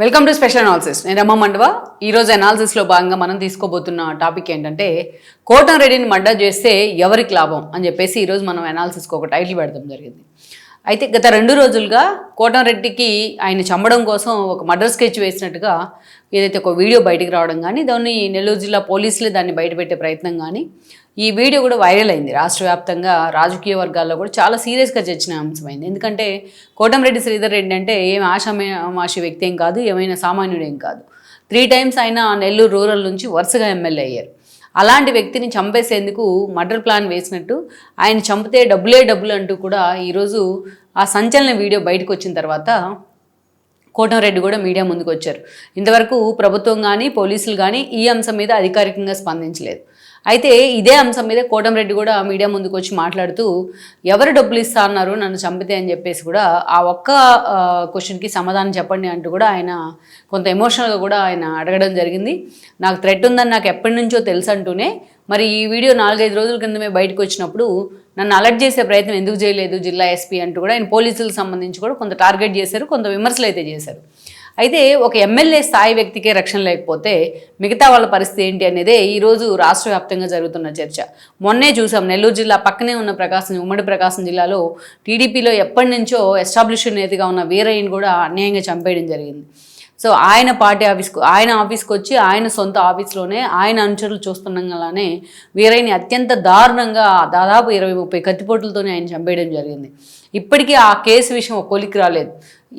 Welcome to special analysis నేను రమ్మ మండవ. ఈరోజు అనాలిసిస్లో భాగంగా మనం తీసుకోబోతున్న టాపిక్ ఏంటంటే కోటం రెడ్డిని మండ చేస్తే ఎవరికి లాభం అని చెప్పేసి ఈరోజు మనం అనాలిసిస్కి ఒక టైటిల్ పెడతాం జరిగింది. అయితే గత రెండు రోజులుగా కోటంరెడ్డికి ఆయన చంపడం కోసం ఒక మర్డర్ స్కెచ్ వేసినట్టుగా ఏదైతే ఒక వీడియో బయటకు రావడం కానీ దాన్ని నెల్లూరు జిల్లా పోలీసులే దాన్ని బయటపెట్టే ప్రయత్నం కానీ ఈ వీడియో కూడా వైరల్ అయింది. రాష్ట్ర వ్యాప్తంగా రాజకీయ వర్గాల్లో కూడా చాలా సీరియస్గా చర్చిన అంశమైంది ఎందుకంటే కోటంరెడ్డి శ్రీధర్ రెడ్డి అంటే ఏం ఆశామాషి వ్యక్తి ఏం కాదు ఏమైనా ఏం కాదు. త్రీ టైమ్స్ ఆయన నెల్లూరు రూరల్ నుంచి వరుసగా ఎమ్మెల్యే అయ్యారు. అలాంటి వ్యక్తిని చంపేసేందుకు మర్డర్ ప్లాన్ వేసినట్టు ఆయన చంపితే డబ్బులే డబ్బులు అంటూ కూడా ఈరోజు ఆ సంచలన వీడియో బయటకు వచ్చిన తర్వాత కోటంరెడ్డి కూడా మీడియా ముందుకు వచ్చారు. ఇంతవరకు ప్రభుత్వం కానీ పోలీసులు కానీ ఈ అంశం మీద అధికారికంగా స్పందించలేదు. అయితే ఇదే అంశం మీద కోటంరెడ్డి కూడా మీడియా ముందుకు వచ్చి మాట్లాడుతూ ఎవరు డబ్బులు ఇస్తా అన్నారు నన్ను చంపితే అని చెప్పేసి కూడా ఆ ఒక్క క్వశ్చన్కి సమాధానం చెప్పండి అంటూ కూడా ఆయన కొంత ఎమోషనల్గా కూడా ఆయన అడగడం జరిగింది. నాకు థ్రెట్ ఉందని నాకు ఎప్పటి నుంచో తెలుసు అంటూనే మరి ఈ వీడియో నాలుగైదు రోజుల క్రితమే బయటకు వచ్చినప్పుడు నన్ను అలర్ట్ చేసే ప్రయత్నం ఎందుకు చేయలేదు జిల్లా ఎస్పీ అంటూ కూడా ఆయన పోలీసులకు సంబంధించి కూడా కొంత టార్గెట్ చేశారు కొంత విమర్శలు అయితే చేశారు. అయితే ఒక ఎమ్మెల్యే స్థాయి వ్యక్తికే రక్షణ లేకపోతే మిగతా వాళ్ళ పరిస్థితి ఏంటి అనేదే ఈరోజు రాష్ట్ర వ్యాప్తంగా జరుగుతున్న చర్చ. మొన్నే చూసాం నెల్లూరు జిల్లా పక్కనే ఉన్న ప్రకాశం ఉమ్మడి ప్రకాశం జిల్లాలో టీడీపీలో ఎప్పటి నుంచో ఎస్టాబ్లిష్డ్ నేతగా ఉన్న వీరయ్యని కూడా అన్యాయంగా చంపేయడం జరిగింది. సో ఆయన పార్టీ ఆఫీస్కు ఆయన ఆఫీస్కి వచ్చి ఆయన సొంత ఆఫీస్లోనే ఆయన అనుచరులు చూస్తుండగానే వీరయ్యని అత్యంత దారుణంగా దాదాపు ఇరవై ముప్పై కత్తిపోట్లతోనే ఆయన చంపేయడం జరిగింది. ఇప్పటికీ ఆ కేసు విషయం ఒక కొలికి రాలేదు.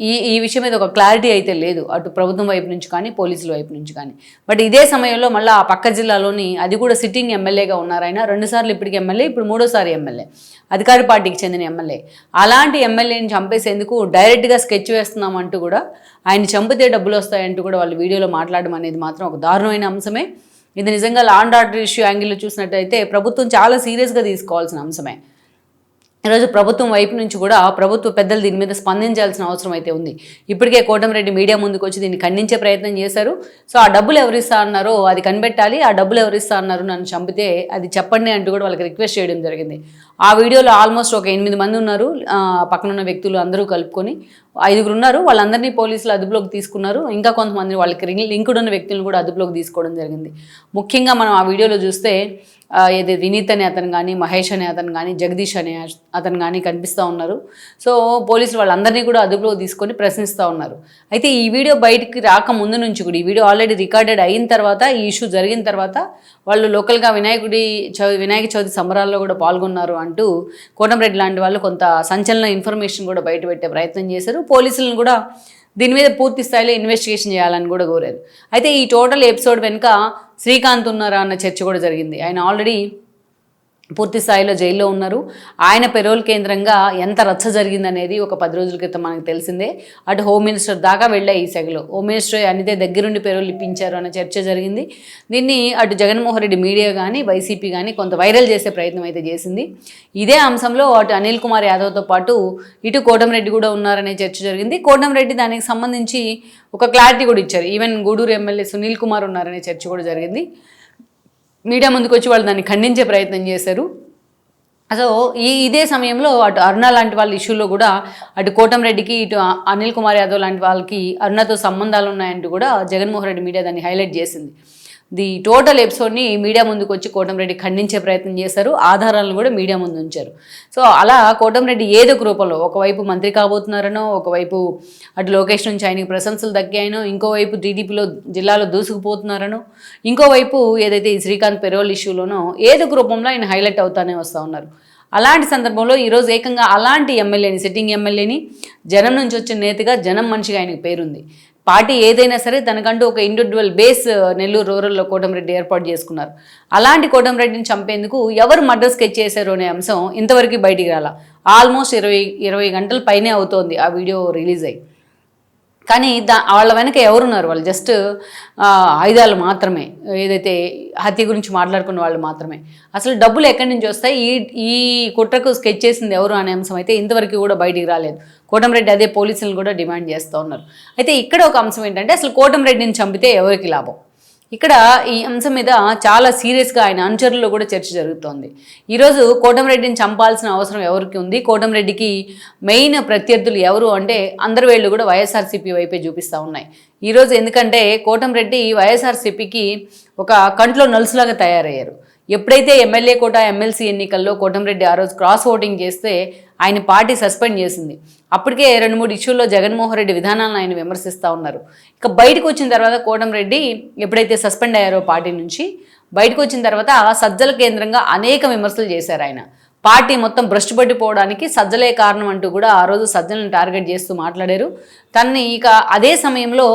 ఈ ఈ విషయం మీద ఒక క్లారిటీ అయితే లేదు. అటు ప్రభుత్వం వైపు నుంచి కానీ పోలీసుల వైపు నుంచి కానీ. బట్ ఇదే సమయంలో మళ్ళీ ఆ పక్క జిల్లాలోని అది కూడా సిట్టింగ్ ఎమ్మెల్యేగా ఉన్నారు ఆయన రెండుసార్లు ఇప్పటికి ఎమ్మెల్యే ఇప్పుడు మూడోసారి ఎమ్మెల్యే అధికార పార్టీకి చెందిన ఎమ్మెల్యే. అలాంటి ఎమ్మెల్యేని చంపేసేందుకు డైరెక్ట్గా స్కెచ్ వేస్తున్నాం అంటూ కూడా ఆయన చంపితే డబ్బులు వస్తాయంటూ కూడా వాళ్ళు వీడియోలో మాట్లాడడం అనేది మాత్రం ఒక దారుణమైన అంశమే. ఇది నిజంగా లాండ్ ఆర్డర్ ఇష్యూ యాంగిల్లో చూసినట్టయితే ప్రభుత్వం చాలా సీరియస్గా తీసుకోవాల్సిన అంశమే. ఈరోజు ప్రభుత్వం వైపు నుంచి కూడా ప్రభుత్వ పెద్దలు దీని మీద స్పందించాల్సిన అవసరం అయితే ఉంది. ఇప్పటికే కోటమిరెడ్డి మీడియా ముందుకు వచ్చి దీన్ని ఖండించే ప్రయత్నం చేశారు. సో ఆ డబ్బులు ఎవరు అన్నారో అది కనిపెట్టాలి ఆ డబ్బులు ఎవరు అన్నారు నన్ను చంపితే అది చెప్పండి అంటూ కూడా వాళ్ళకి రిక్వెస్ట్ చేయడం జరిగింది. ఆ వీడియోలో ఆల్మోస్ట్ ఒక ఎనిమిది మంది ఉన్నారు. పక్కనున్న వ్యక్తులు అందరూ కలుపుకొని ఐదుగురు ఉన్నారు. వాళ్ళందరినీ పోలీసులు అదుపులోకి తీసుకున్నారు. ఇంకా కొంతమంది వాళ్ళకి లింక్- లింక్డ్ ఉన్న వ్యక్తులను కూడా అదుపులోకి తీసుకోవడం జరిగింది. ముఖ్యంగా మనం ఆ వీడియోలో చూస్తే ఏది వినీత్ అనే అతను కానీ మహేష్ అనే అతను కానీ జగదీష్ అనే అతను కానీ కనిపిస్తూ ఉన్నారు. సో పోలీసులు వాళ్ళందరినీ కూడా అదుపులోకి తీసుకొని ప్రశ్నిస్తూ ఉన్నారు. అయితే ఈ వీడియో బయటికి రాక ముందు నుంచి కూడా ఈ వీడియో ఆల్రెడీ రికార్డెడ్ అయిన తర్వాత ఈ ఇష్యూ జరిగిన తర్వాత వాళ్ళు లోకల్గా వినాయకుడి చవి వినాయక చవితి సంబరాల్లో కూడా పాల్గొన్నారు అంటూ కోటంరెడ్డి లాంటి వాళ్ళు కొంత సంచలన ఇన్ఫర్మేషన్ కూడా బయటపెట్టే ప్రయత్నం చేశారు. పోలీసులను కూడా దీని మీద పూర్తి స్థాయిలో ఇన్వెస్టిగేషన్ చేయాలని కూడా కోరారు. అయితే ఈ టోటల్ ఎపిసోడ్ వెనుక శ్రీకాంత్ ఉన్నారా అన్న చర్చ కూడా జరిగింది. ఆయన ఆల్రెడీ పూర్తి స్థాయిలో జైల్లో ఉన్నారు. ఆయన పెరోల్ కేంద్రంగా ఎంత రచ్చ జరిగిందనేది ఒక పది రోజుల క్రితం మనకు తెలిసిందే. అటు హోమ్ మినిస్టర్ దాకా వెళ్ళాయి ఈ సెగలో. హోమ్ మినిస్టర్ అనితే దగ్గరుండి పెరోల్ ఇప్పించారు అన్న చర్చ జరిగింది. దీన్ని అటు జగన్మోహన్ రెడ్డి మీడియా కానీ వైసీపీ కానీ కొంత వైరల్ చేసే ప్రయత్నం అయితే చేసింది. ఇదే అంశంలో అటు అనిల్ కుమార్ యాదవ్తో పాటు ఇటు కోటంరెడ్డి కూడా ఉన్నారనే చర్చ జరిగింది. కోటంరెడ్డి దానికి సంబంధించి ఒక క్లారిటీ కూడా ఇచ్చారు. ఈవెన్ గూడూరు ఎమ్మెల్యే సునీల్ కుమార్ ఉన్నారనే చర్చ కూడా జరిగింది. మీడియా ముందుకు వచ్చి వాళ్ళు దాన్ని ఖండించే ప్రయత్నం చేశారు. సో ఈ ఇదే సమయంలో అటు అరుణ లాంటి వాళ్ళ ఇష్యూలో కూడా అటు కోటంరెడ్డికి ఇటు అనిల్ కుమార్ యాదవ్ లాంటి వాళ్ళకి అరుణతో సంబంధాలు ఉన్నాయంటూ కూడా జగన్మోహన్ రెడ్డి మీడియా దాన్ని హైలైట్ చేసింది. ది టోటల్ ఎపిసోడ్ని మీడియా ముందుకు వచ్చి కోటంరెడ్డి ఖండించే ప్రయత్నం చేశారు. ఆధారాలను కూడా మీడియా ముందు ఉంచారు. సో అలా కోటంరెడ్డి ఏదో ఒక రూపంలో ఒకవైపు మంత్రి కాబోతున్నారనో ఒకవైపు అటు లోకేష్ నుంచి ఆయనకి ప్రశంసలు దక్కాయనో ఇంకోవైపు టీడీపీలో జిల్లాలో దూసుకుపోతున్నారనో ఇంకోవైపు ఏదైతే ఈ శ్రీకాంత్ పెరోల్ ఇష్యూలోనో ఏదో ఒక రూపంలో ఆయన హైలైట్ అవుతానే వస్తూ ఉన్నారు. అలాంటి సందర్భంలో ఈరోజు ఏకంగా అలాంటి ఎమ్మెల్యేని సిట్టింగ్ ఎమ్మెల్యేని జనం నుంచి వచ్చిన నేతగా జనం మనిషిగా ఆయనకు పేరుంది. పార్టీ ఏదైనా సరే తనకంటూ ఒక ఇండివిజువల్ బేస్ uh, నెల్లూరు రూరల్లో కోటంరెడ్డి ఏర్పాటు చేసుకున్నారు. అలాంటి కోటంరెడ్డిని చంపేందుకు ఎవరు మర్డర్ స్కెచ్ చేశారు అనే అంశం ఇంతవరకు బయటికి రాల. ఆల్మోస్ట్ ఇరవై ఇరవై గంటల పైనే అవుతోంది ఆ వీడియో రిలీజ్ అయ్యి. కానీ దా వాళ్ళ వెనక ఎవరున్నారు? వాళ్ళు జస్ట్ ఆయుధాలు మాత్రమే. ఏదైతే హత్య గురించి మాట్లాడుకున్న వాళ్ళు మాత్రమే. అసలు డబ్బులు ఎక్కడి నుంచి వస్తాయి? ఈ ఈ కుట్రకు స్కెచ్ చేసింది ఎవరు అనే అంశం అయితే ఇంతవరకు కూడా బయటికి రాలేదు. కోటంరెడ్డి అదే పోలీసులను కూడా డిమాండ్ చేస్తూ ఉన్నారు. అయితే ఇక్కడ ఒక అంశం ఏంటంటే అసలు కోటంరెడ్డిని చంపితే ఎవరికి లాభం? ఇక్కడ ఈ అంశం మీద చాలా సీరియస్గా ఆయన అనుచరుల్లో కూడా చర్చ జరుగుతోంది. ఈరోజు కోటమిరెడ్డిని చంపాల్సిన అవసరం ఎవరికి ఉంది? కోటమిరెడ్డికి మెయిన్ ప్రత్యర్థులు ఎవరు అంటే అందరి వేళ్ళు కూడా వైఎస్ఆర్సీపీ వైపే చూపిస్తూ ఉన్నాయి. ఈరోజు ఎందుకంటే కోటంరెడ్డి వైఎస్ఆర్సీపీకి ఒక కంట్లో నలుసులాగా తయారయ్యారు. ఎప్పుడైతే ఎమ్మెల్యే కోట ఎమ్మెల్సీ ఎన్నికల్లో కోటంరెడ్డి ఆ రోజు క్రాస్ ఓటింగ్ చేస్తే ఆయన పార్టీ సస్పెండ్ చేసింది. అప్పటికే రెండు మూడు ఇష్యూల్లో జగన్మోహన్ రెడ్డి విధానాలను ఆయన విమర్శిస్తూ ఉన్నారు. ఇక బయటకు వచ్చిన తర్వాత కోటంరెడ్డి ఎప్పుడైతే సస్పెండ్ అయ్యారో పార్టీ నుంచి బయటకు వచ్చిన తర్వాత సజ్జల కేంద్రంగా అనేక విమర్శలు చేశారు ఆయన. పార్టీ మొత్తం భ్రష్టు పట్టిపోవడానికి సజ్జలే కారణం అంటూ కూడా ఆ రోజు సజ్జలను టార్గెట్ చేస్తూ మాట్లాడారు. తనని ఇక అదే సమయంలో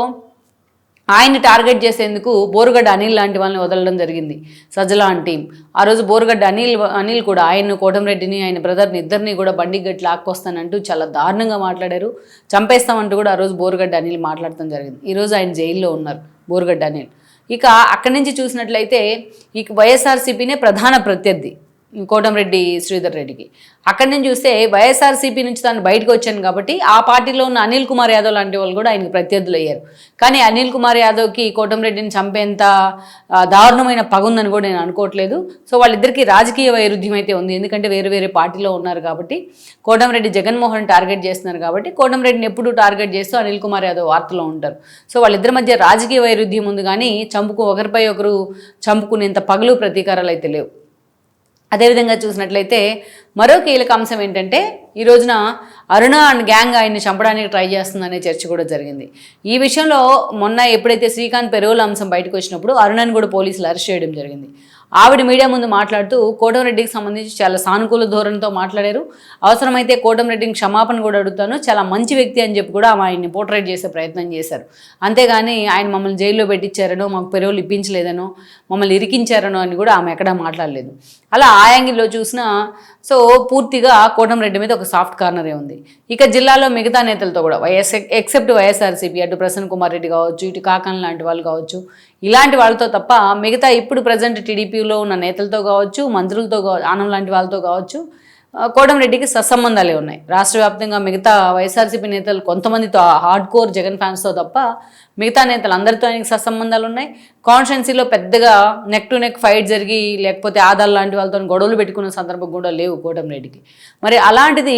ఆయన్ని టార్గెట్ చేసేందుకు బోరుగడ్డ అనిల్ లాంటి వాళ్ళని వదలడం జరిగింది. సజ్జల అని టీం ఆ రోజు బోరుగడ్డ అనిల్ అనిల్ కూడా ఆయన్ను కోటంరెడ్డిని ఆయన బ్రదర్ని ఇద్దరిని కూడా బండి గట్టి లాక్కొస్తానంటూ చాలా దారుణంగా మాట్లాడారు. చంపేస్తామంటూ కూడా ఆ రోజు బోరుగడ్డ అనిల్ మాట్లాడటం జరిగింది. ఈరోజు ఆయన జైల్లో ఉన్నారు బోరుగడ్డ అనిల్. ఇక అక్కడి నుంచి చూసినట్లయితే ఇక వైఎస్ఆర్సీపీనే ప్రధాన ప్రత్యర్థి. కోటంరెడ్డి శ్రీధర్ రెడ్డికి. అక్కడి నుంచి చూస్తే వైఎస్ఆర్సీపీ నుంచి తాను బయటకు వచ్చాను కాబట్టి ఆ పార్టీలో ఉన్న అనిల్ కుమార్ యాదవ్ లాంటి వాళ్ళు కూడా ఆయనకు ప్రత్యర్థులు అయ్యారు కానీ అనిల్ కుమార్ యాదవ్కి కోటంరెడ్డిని చంపేంత దారుణమైన పగుందని కూడా నేను అనుకోవట్లేదు. సో వాళ్ళిద్దరికీ రాజకీయ వైరుధ్యం అయితే ఉంది. ఎందుకంటే వేరు వేరే పార్టీలో ఉన్నారు కాబట్టి కోటంరెడ్డి జగన్మోహన్ టార్గెట్ చేస్తున్నారు కాబట్టి కోటంరెడ్డిని ఎప్పుడు టార్గెట్ చేస్తూ అనిల్ కుమార్ యాదవ్ వార్తలో ఉంటారు. సో వాళ్ళిద్దరి మధ్య రాజకీయ వైరుధ్యం ఉంది కానీ చంపుకు ఒకరిపై ఒకరు చంపుకునేంత పగలు ప్రతీకారాలు అయితే లేవు. అదేవిధంగా చూసినట్లయితే మరో కీలక అంశం ఏంటంటే ఈ రోజున అరుణ అండ్ గ్యాంగ్ ఆయన్ని చంపడానికి ట్రై చేస్తుందనే చర్చ కూడా జరిగింది. ఈ విషయంలో మొన్న ఎప్పుడైతే శ్రీకాంత్ పెరోల్ అంశం బయటకు వచ్చినప్పుడు అరుణను కూడా పోలీసులు అరెస్ట్ చేయడం జరిగింది. ఆవిడ మీడియా ముందు మాట్లాడుతూ కోటంరెడ్డికి సంబంధించి చాలా సానుకూల ధోరణితో మాట్లాడారు. అవసరమైతే కోటంరెడ్డిని క్షమాపణ కూడా అడుగుతాను. చాలా మంచి వ్యక్తి అని చెప్పి కూడా ఆయన్ని పోర్ట్రేట్ చేసే ప్రయత్నం చేశారు. అంతేగాని ఆయన మమ్మల్ని జైల్లో పెట్టించారనో మాకు పెరువులు ఇప్పించలేదనో మమ్మల్ని ఇరికించారనో అని కూడా ఆమె ఎక్కడా మాట్లాడలేదు. అలా ఆ యాంగిల్లో చూసినా సో పూర్తిగా కోటంరెడ్డి మీద ఒక సాఫ్ట్ కార్నరే ఉంది. ఇక జిల్లాలో మిగతా నేతలతో కూడా వైఎస్ ఎక్సెప్ట్ వైఎస్ఆర్సీపీ అటు ప్రసన్న కుమార్ రెడ్డి కావచ్చు ఇటు కాకన్ లాంటి వాళ్ళు కావచ్చు ఇలాంటి వాళ్ళతో తప్ప మిగతా ఇప్పుడు ప్రజెంట్ టీడీపీలో ఉన్న నేతలతో కావచ్చు మంత్రులతో కావచ్చు ఆనం లాంటి వాళ్ళతో కావచ్చు ఆ, కోటంరెడ్డికి సత్సంబంధాలే ఉన్నాయి. రాష్ట్ర వ్యాప్తంగా మిగతా వైఎస్ఆర్సీపీ నేతలు కొంతమందితో హార్డ్ కోర్ జగన్ ఫ్యాన్స్తో తప్ప మిగతా నేతలు అందరితో ఆయనకి సత్సంబంధాలు ఉన్నాయి. కాన్స్టిట్యున్సీలో పెద్దగా నెక్ టు నెక్ ఫైట్ జరిగి లేకపోతే ఆధార్ లాంటి వాళ్ళతో గొడవలు పెట్టుకున్న సందర్భం కూడా లేవు కోటంరెడ్డికి మరి అలాంటిది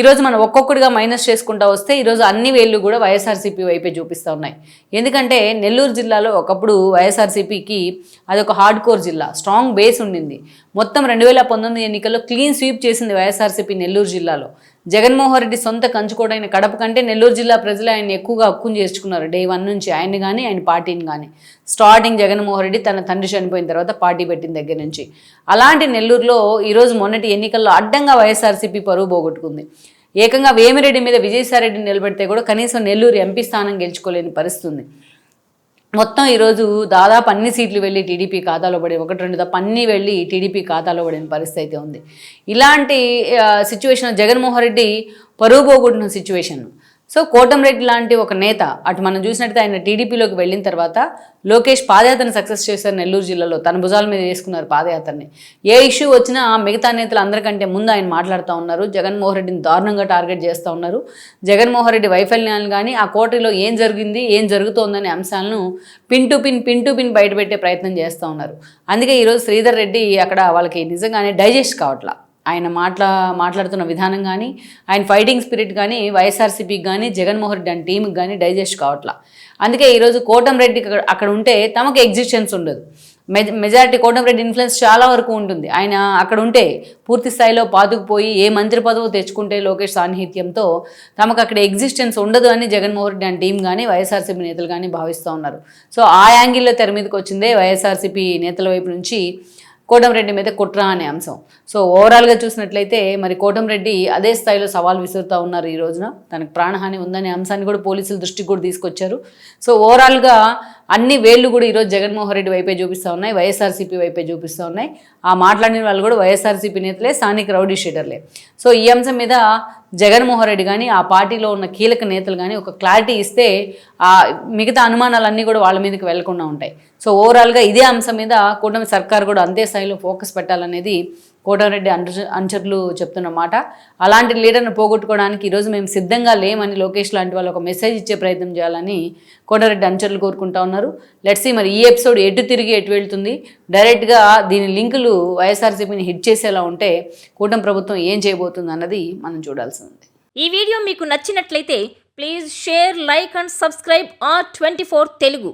ఈరోజు మనం ఒక్కొక్కటిగా మైనస్ చేసుకుంటా వస్తే ఈరోజు అన్ని వేళ్ళు కూడా వైఎస్ఆర్సీపీ వైపే చూపిస్తూ ఉన్నాయి. ఎందుకంటే నెల్లూరు జిల్లాలో ఒకప్పుడు వైఎస్ఆర్సీపీకి అదొక హార్డ్ కోర్ జిల్లా స్ట్రాంగ్ బేస్ ఉండింది. మొత్తం రెండు వేల పంతొమ్మిది ఎన్నికల్లో క్లీన్ స్వీప్ చేసింది వైఎస్ఆర్సీపీ నెల్లూరు జిల్లాలో. జగన్మోహన్ రెడ్డి సొంత కంచుకోడైన కడప కంటే నెల్లూరు జిల్లా ప్రజలు ఆయన ఎక్కువగా హక్కును చేర్చుకున్నారు డే వన్ నుంచి ఆయన కానీ ఆయన పార్టీని కానీ స్టార్టింగ్ జగన్మోహన్ రెడ్డి తన తండ్రి చనిపోయిన తర్వాత పార్టీ పెట్టిన దగ్గర నుంచి. అలాంటి నెల్లూరులో ఈరోజు మొన్నటి ఎన్నికల్లో అడ్డంగా వైఎస్ఆర్సీపీ పరువు పోగొట్టుకుంది. ఏకంగా వేమిరెడ్డి మీద విజయసాయిరెడ్డిని నిలబెడితే కూడా కనీసం నెల్లూరు ఎంపీ స్థానం గెలుచుకోలేని పరిస్థితి ఉంది మొత్తం ఈరోజు దాదాపు అన్ని సీట్లు వెళ్ళి టీడీపీ ఖాతాలో పడి ఒకటి రెండు తప్ప అన్నీ వెళ్ళి టీడీపీ ఖాతాలో పడిన పరిస్థితి అయితే ఉంది. ఇలాంటి సిచ్యువేషన్ జగన్మోహన్ రెడ్డి పరువు పోగొట్టిన సిచ్యువేషన్ సో కోటంరెడ్డి లాంటి ఒక నేత అటు మనం చూసినట్టు ఆయన టీడీపీలోకి వెళ్ళిన తర్వాత లోకేష్ పాదయాత్రను సక్సెస్ చేశారు నెల్లూరు జిల్లాలో. తన భుజాల మీద వేసుకున్నారు పాదయాత్రని. ఏ ఇష్యూ వచ్చినా మిగతా నేతలు అందరికంటే ముందు ఆయన మాట్లాడుతూ ఉన్నారు. జగన్మోహన్ రెడ్డిని దారుణంగా టార్గెట్ చేస్తూ ఉన్నారు. జగన్మోహన్ రెడ్డి వైఫల్యాలు కానీ ఆ కోటలో ఏం జరిగింది ఏం జరుగుతోందనే అంశాలను pin to pin pin to pin బయటపెట్టే ప్రయత్నం చేస్తూ ఉన్నారు. అందుకే ఈరోజు శ్రీధర్ రెడ్డి అక్కడ వాళ్ళకి నిజంగానే డైజెస్ట్ కావట్లా. ఆయన మాట్లా మాట్లాడుతున్న విధానం కానీ ఆయన ఫైటింగ్ స్పిరిట్ కానీ వైఎస్ఆర్సీపీకి కానీ జగన్మోహన్ రెడ్డి అని టీంకి కానీ డైజెస్ట్ కావట్లా. అందుకే ఈరోజు కోటంరెడ్డి అక్కడ- ఉంటే తమకు ఎగ్జిస్టెన్స్ ఉండదు. మెజ మెజారిటీ కోటంరెడ్డి ఇన్ఫ్లుయెన్స్ చాలా వరకు ఉంటుంది. ఆయన అక్కడ ఉంటే పూర్తి స్థాయిలో పాతుకుపోయి ఏ మంత్రి పదవి తెచ్చుకుంటే లోకేష్ సాన్నిహిత్యంతో తమకు అక్కడ ఎగ్జిస్టెన్స్ ఉండదు అని జగన్మోహన్ రెడ్డి అని టీం కానీ వైఎస్ఆర్సీపీ నేతలు కానీ భావిస్తూ ఉన్నారు. సో ఆ యాంగిల్లో తెర మీదకి వచ్చిందే వైఎస్ఆర్సీపీ నేతల వైపు నుంచి కోటంరెడ్డి మీద కుట్ర అనే అంశం. సో ఓవరాల్గా చూసినట్లయితే మరి కోటంరెడ్డి అదే స్థాయిలో సవాల్ విసురుతూ ఉన్నారు ఈ రోజున. తనకు ప్రాణహాని ఉందనే అంశాన్ని కూడా పోలీసుల దృష్టికి కూడా తీసుకొచ్చారు. సో ఓవరాల్గా అన్ని వేళ్ళు కూడా ఈరోజు జగన్మోహన్ రెడ్డి వైపే చూపిస్తూ ఉన్నాయి వైఎస్ఆర్సీపీ వైపే చూపిస్తూ ఉన్నాయి. ఆ మాట్లాడిన వాళ్ళు కూడా వైఎస్ఆర్సీపీ నేతలే స్థానిక రౌడీ షీటర్లే. సో ఈ అంశం మీద జగన్మోహన్ రెడ్డి కానీ ఆ పార్టీలో ఉన్న కీలక నేతలు కానీ ఒక క్లారిటీ ఇస్తే ఆ మిగతా అనుమానాలన్నీ కూడా వాళ్ళ మీదకి వెళ్ళకుండా ఉంటాయి. సో ఓవరాల్గా ఇదే అంశం మీద కూటమి సర్కార్ కూడా అంతే స్థాయిలో ఫోకస్ పెట్టాలనేది కోటమిరెడ్డి అంచ అంచర్లు చెప్తున్నమాట అలాంటి లీడర్ను పోగొట్టుకోవడానికి ఈరోజు మేము సిద్ధంగా లేమని లోకేష్ లాంటి వాళ్ళు ఒక మెసేజ్ ఇచ్చే ప్రయత్నం చేయాలని కోటరెడ్డి అనుచరులు కోరుకుంటా ఉన్నారు. లెట్స్ మరి ఈ ఎపిసోడ్ ఎటు తిరిగి ఎటు వెళ్తుంది? డైరెక్ట్గా దీని లింకులు వైఎస్ఆర్సీపీని హిట్ చేసేలా ఉంటే కూటమి ప్రభుత్వం ఏం చేయబోతుంది అన్నది మనం చూడాల్సి ఉంది ఈ వీడియో మీకు నచ్చినట్లయితే please share like and subscribe R twenty Telugu.